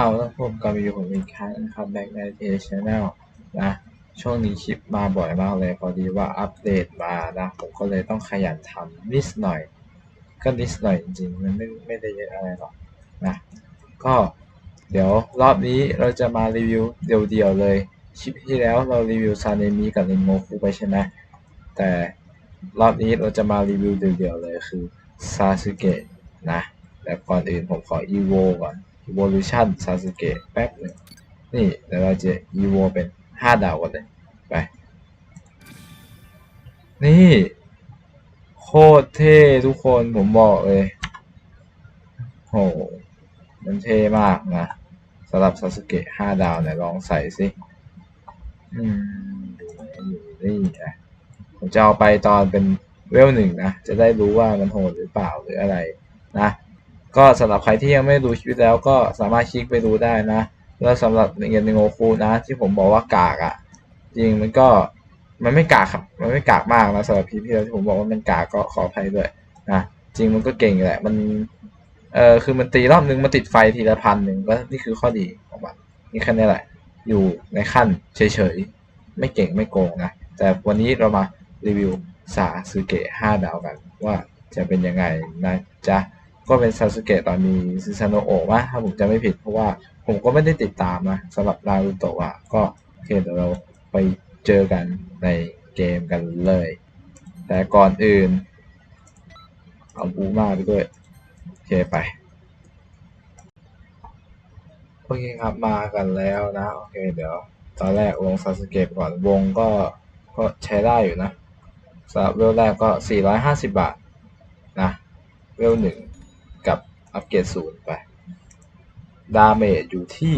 เอาแล้วผมก็มีผมอีกครั้งนะครับแบ็กในเทชแนลนะ ช่วงนี้คลิปมาบ่อยมากเลย พอดีว่าอัปเดตมานะ ผมก็เลยต้องขยันทำนิดหน่อย ก็นิดหน่อยจริงๆ มันไม่ไม่ได้เยอะอะไรหรอกนะ ก็เดี๋ยวรอบนี้เราจะมารีวิวเดี่ยวๆเลยคลิปที่แล้วเรารีวิวซาเนมิกับเรนโงคุไปใช่ไหมแต่รอบนี้เราจะมารีวิวเดี่ยวๆเลยคือซาสึเกะนะแต่ก่อนอื่นผมขอ evo ก่อน evolution ซาสึเกะแป๊บหนึ่งนี่เดี๋ยวเราจะ evo เป็น 5 ดาวกันเลย ไป นี่ โคตรเท่ทุกคนผมบอกเลยโหมันเท่มากนะสำหรับซาสึเกะ 5 ดาวเนี่ยลองใส่สิอืมดูไหมอยู่นี่นะผมจะเอาไปตอนเป็นเวลหนึ่งนะ จะได้รู้ว่ามันโหดหรือเปล่าหรืออะไรนะ ก็สำหรับใครที่ยังไม่ดูคลิปแล้วก็สามารถคลิกไปดูได้นะ แล้วสำหรับเงินในโงคูนะ ที่ผมบอกว่ากากอะ่ะ จริงมันก็มันไม่กากครับ มันไม่กากมากนะสำหรับพี่พี่ที่ผมบอกว่ามันกากก็ขออภัยด้วยนะจริงมันก็เก่งแหละมันเออคือมันตีรอบนึงมันติดไฟทีละพันหนึ่งก็นี่คือข้อดีของมันนี่แค่นี้แหละ อยู่ในขั้นเฉยๆ ไม่เก่งไม่โกงนะ แต่วันนี้เรามารีวิวซาสึเกะ5ดาวกันว่าจะเป็นยังไงนะจ๊ะ ก็เป็นซาสึเกะตอนมีซิซานโอะวะถ้าผมจะไม่ผิดเพราะว่าผมก็ไม่ได้ติดตามนะสำหรับนารูโตะอะก็โอเคเดี๋ยวเราไปเจอกันในเกมกันเลย แต่ก่อนอื่น เอาบูมาไปด้วย โอเคไป โอเคครับมากันแล้วนะ โอเคเดี๋ยว ตอนแรกวงซาสเกะก่อนวงก็ก็ใช้ได้อยู่นะสำหรับเวลแรกก็ 450 บาทนะ เวลหนึ่ง อัปเกรดศูนย์ไป ดาเมจอยู่ที่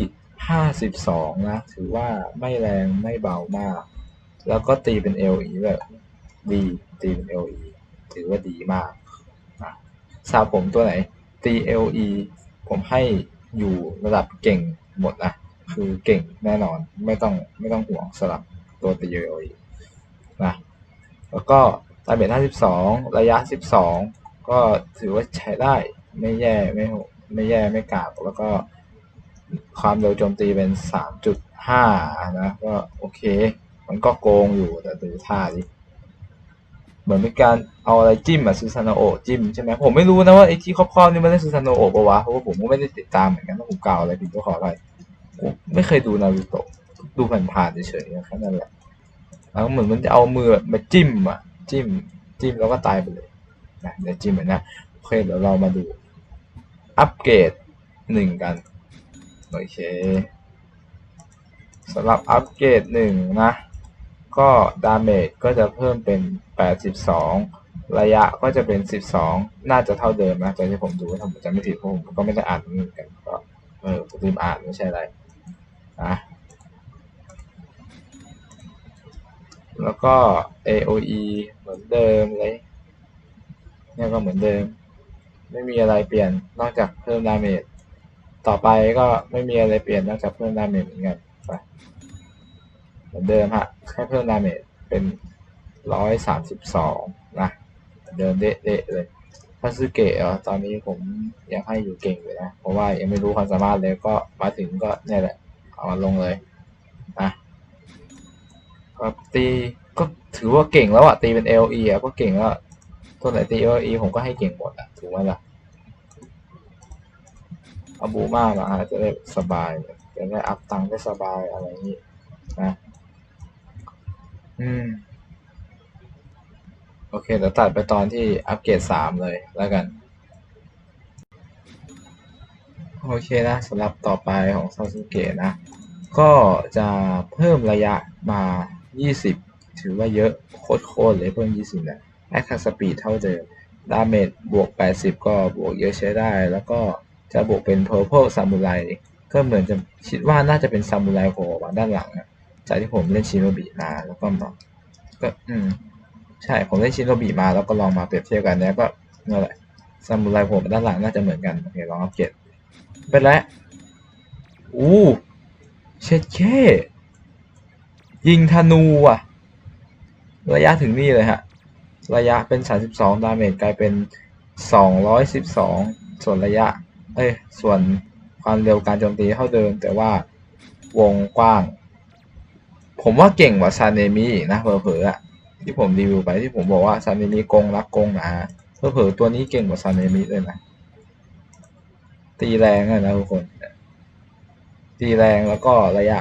52 นะ ถือว่าไม่แรงไม่เบามาก แล้วก็ตีเป็น LE แบบดีตีเป็น LE ถือว่าดีมากนะสาวผมตัวไหนตี LE ผมให้อยู่ระดับเก่งหมดนะคือเก่งแน่นอนไม่ต้องไม่ต้องห่วงสลับตัวตี LE นะแล้วก็ดาเมจ52 ระยะ 12 ก็ถือว่าใช้ได้ ไม่แย่ไม่ไม่แย่ไม่กากแล้วก็ความเร็วโจมตีเป็น 3.5 นะ ก็โอเค มันก็โกงอยู่แต่ดูท่าดิเหมือนเป็นการเอาอะไรจิ้มอะซูซานโอะจิ้มใช่ไหมผมไม่รู้นะว่าไอ้ที่ครอบๆนี่มันได้ซูซานโอะปะวะเพราะว่าผมก็ไม่ได้ติดตามเหมือนกันถ้าผมกล่าวอะไรผิดก็ขออภัยไม่เคยดูนารูโตะดูผ่านๆเฉยๆแค่นั้นแหละแล้วเหมือนมันจะเอามือมาจิ้มอะจิ้มจิ้มแล้วก็ตายไปเลยนะเดี๋ยวจิ้มเหมือนนะโอเคเดี๋ยวเรามาดู อัปเกรดหนึ่งกัน โอเคสำหรับอัปเกรดหนึ่งนะ ก็ดาเมจก็จะเพิ่มเป็น 82 ระยะก็จะเป็น 12 น่าจะเท่าเดิมนะจากที่ผมดูถ้าผมจำไม่ผิดเพราะผมก็ไม่ได้อ่านเหมือนกันก็เออผมลืมอ่านไม่ใช่อะไรนะแล้วก็ AOE เหมือนเดิมเลยเนี่ยก็เหมือนเดิม ไม่มีอะไรเปลี่ยนนอกจากเพิ่มดาเมจต่อไปก็ไม่มีอะไรเปลี่ยนนอกจากเพิ่มดาเมจเหมือนกันไปเหมือนเดิมฮะแค่เพิ่มดาเมจเป็นร้อยสามสิบสองนะเหมือนเดิมเดะเลยพาซึเกะตอนนี้ผมยังให้อยู่เก่งอยู่นะ เพราะว่ายังไม่รู้ความสามารถเลยก็มาถึงก็เนี่ยแหละ เอามาลงเลยนะก็ตีก็ถือว่าเก่งแล้วอะตีเป็น LE อะก็เก่งแล้ว ตัวไหนตี LE ผมก็ให้เก่งหมดอะถูกไหมล่ะเอาบูมามาอาจจะได้สบายจะได้อัพตังได้สบายอะไรอย่างนี้นะอืม โอเคเดี๋ยวตัดไปตอนที่อัปเกรดสามเลยแล้วกัน โอเคนะสำหรับต่อไปของซาสึเกะนะ ก็จะเพิ่มระยะมา 20 ถือว่าเยอะโคตรๆเลยเพิ่ม 20นะ แอคสปีดเท่าเดิมดาเมจบวก 80 ก็บวกเยอะใช้ได้ แล้วก็จะบวกเป็น Purple Samurai ก็เหมือนจะคิดว่าน่าจะเป็นซามูไรโผล่มาด้านหลังอะจากที่ผมเล่นชิโนบิมาแล้วก็มาก็อืมใช่ผมเล่นชิโนบิมาแล้วก็ลองมาเปรียบเทียบกันแล้วก็นั่นแหละซามูไรโผล่มาด้านหลังน่าจะเหมือนกันโอเคลองอัปเกรดไปแล้วอู้เช็ดแค่ยิงธนูอะ ระยะถึงนี่เลยฮะ ระยะเป็น 32 ดาเมจกลายเป็น 212 ส่วนระยะ เอ้ย ส่วนความเร็วการโจมตีเท่าเดิม แต่ว่าวงกว้าง ผมว่าเก่งกว่าซาเนมิอีนะเผลอๆอะที่ผมรีวิวไปที่ผมบอกว่าซาเนมิกงรักกงหนาเผลอๆตัวนี้เก่งกว่าซาเนมิเลยนะ ตีแรงอะนะทุกคน ตีแรงแล้วก็ระยะ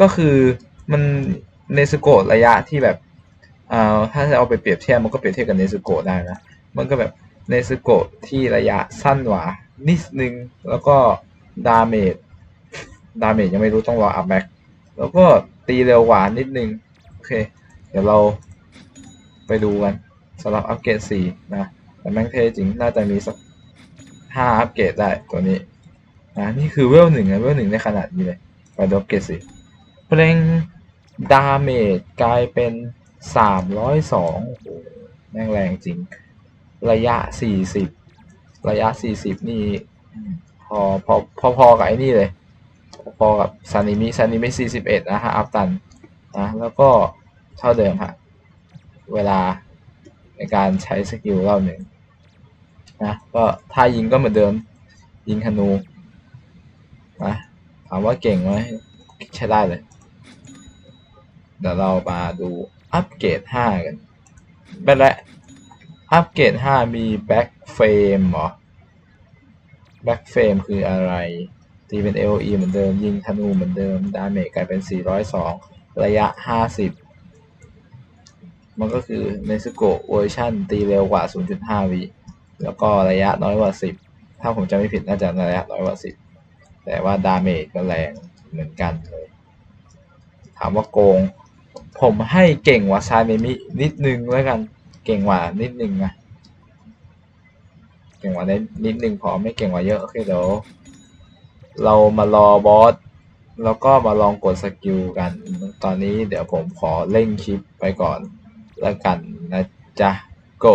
ก็คือมันเนสโกะระยะที่แบบ อ่าถ้าจะเอาไปเปรียบเทียบมันก็เปรียบเทียบกับเนสโกะได้นะ มันก็แบบเนสโกะที่ระยะสั้นกว่านิดนึง แล้วก็ดาเมจดาเมจยังไม่รู้ต้องรออัพแม็กแล้วก็ตีเร็วกว่านิดนึง โอเค เดี๋ยวเราไปดูกันสำหรับอัปเกรด4นะแต่แม่งเทจริงน่าจะมีสักห้าอัปเกรดได้ตัวนี้นะนี่คือเวลหนึ่งนะเวลหนึ่งในขนาดนี้เลย ไปดูอัปเกรดสิเพลงดาเมจกลายเป็น สามร้อยสองโอ้โหแม่งแรงจริง ระยะสี่สิบระยะสี่สิบนี่พอพอพอพอกับไอ้นี่เลย พอกับซานิมิซานิมิสี่สิบเอ็ดนะฮะอัพตันนะแล้วก็เท่าเดิมฮะเวลาในการใช้สกิลรอบหนึ่งนะก็ถ้ายิงก็เหมือนเดิม ยิงธนูนะถามว่าเก่งไหมใช้ได้เลย เดี๋ยวเรามาดู อัปเกรด5กันไปแล้วอัปเกรด5มีแบ็กเฟรมเหรอแบ็กเฟรมคืออะไร ตีเป็น AOE เหมือนเดิม ยิงธนูเหมือนเดิม ดาเมจกลายเป็น 402 ระยะ 50 มันก็คือเนสโกเวอร์ชันตีเร็วกว่า 0.5 วิแล้วก็ระยะน้อยกว่า 10 ถ้าผมจำไม่ผิดน่าจะระยะน้อยกว่า 10 แต่ว่าดาเมจก็แรงเหมือนกันเลย ถามว่าโกง ผมให้เก่งกว่าซาเนมินิดนึงแล้วกัน เก่งกว่านิดนึงนะเก่งกว่าได้นิดนึงพอไม่เก่งกว่าเยอะโอเคเดี๋ยวเรามารอบอสแล้วก็มาลองกดสกิลกัน ตอนนี้เดี๋ยวผมขอเล่นคลิปไปก่อนแล้วกันนะจ๊ะ go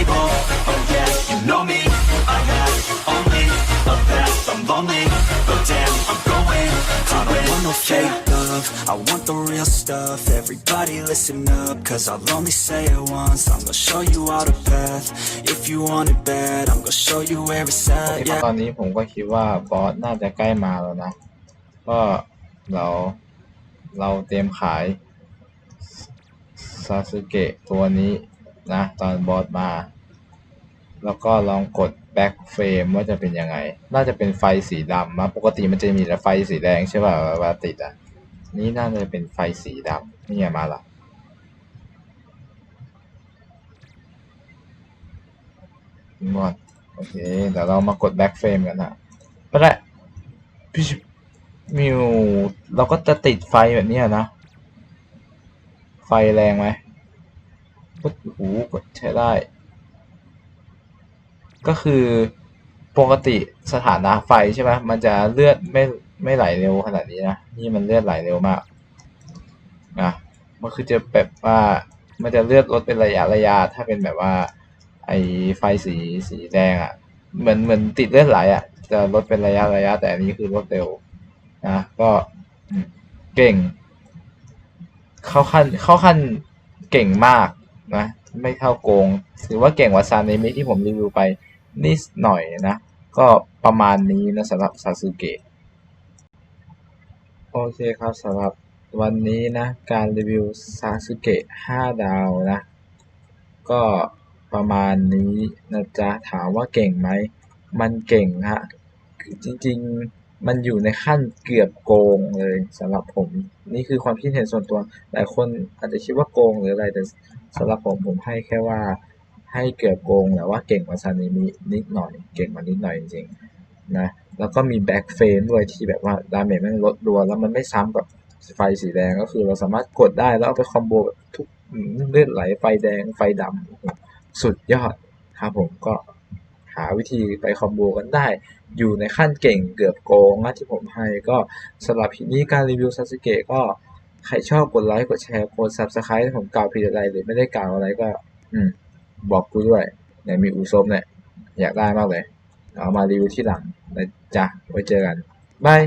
table. Oh yeah, you know me. I have only a path. I'm lonely, but damn, I'm going, I don't want no fake love, I want the real stuff, everybody listen up, cause I'll only say it once, I'm gonna show you all the path, if you want it bad, I'm gonna show you where it's at, yeah. ตอนนี้ผมก็คิดว่าบอสน่าจะใกล้มาแล้วนะ ก็เราเราเตรียมขายซาสึเกะตัวนี้ นะตอนบอสมา แล้วก็ลองกดแบ็กเฟรมว่าจะเป็นยังไง น่าจะเป็นไฟสีดำนะปกติมันจะมีแต่ไฟสีแดงใช่ป่ะเวลาติดอะ นี่น่าจะเป็นไฟสีดำนี่ไงมาละหมดโอเค เดี๋ยวเรามากดแบ็กเฟรมกันนะไปละพี่ชิมิวเราก็จะติดไฟแบบนี้นะ ไฟแรงไหม โอ้โหกดใช้ได้ ก็คือปกติสถานะไฟใช่ไหมมันจะเลือดไม่ไม่ไหลเร็วขนาดนี้นะ นี่มันเลือดไหลเร็วมากนะมันคือจะแบบว่ามันจะเลือดลดเป็นระยะระยะ ถ้าเป็นแบบว่า ไอไอไฟสีสีแดงอะ่ะ เหมือนเหมือนติดเลือดไหลอะ่ะ จะลดเป็นระยะระยะ แต่อันนี้คือลดเร็วนะก็เก่ง เข้าขั้นเข้าขั้นเก่งมาก นะไม่เท่าโกง ถือว่าเก่งกว่าซานเนมิที่ผมรีวิวไปนิดหน่อยนะ ก็ประมาณนี้นะสำหรับซาสึเกะโอเคครับสำหรับวันนี้นะ การรีวิวซาสึเกะ5ดาวนะ ก็ประมาณนี้นะจ๊ะถามว่าเก่งไหม มันเก่งฮะจริงๆมันอยู่ในขั้นเกือบโกงเลยสำหรับผม นี่คือความคิดเห็นส่วนตัว หลายคนอาจจะคิดว่าโกงหรืออะไรแต่ สำหรับผมผมให้แค่ว่าให้เกือบโกงแต่ว่าเก่งกว่าซานิมินิดหน่อยเก่งกว่านิดหน่อยจริงๆนะแล้วก็มีแบ็กเฟนด้วยที่แบบว่าดาเมจมันลดรัวแล้วมันไม่ซ้ำกับไฟสีแดงก็คือเราสามารถกดได้แล้วเอาไปคอมโบทุกเลือดไหลไฟแดงไฟดำโอ้โหสุดยอดครับผมก็หาวิธีไปคอมโบกันได้ อยู่ในขั้นเก่งเกือบโกงนะที่ผมให้ก็สำหรับนี้การรีวิวซาสึเกะก็ ใครชอบกดไลค์กดแชร์กด subscribe ผมกล่าวผิดอะไรหรือไม่ได้กล่าวอะไรก็ อืม บอกกูด้วยเนี่ยมีอูซบเนี่ย อยากได้มากเลย เอามารีวิวที่หลังนะจ๊ะไว้เจอกันบาย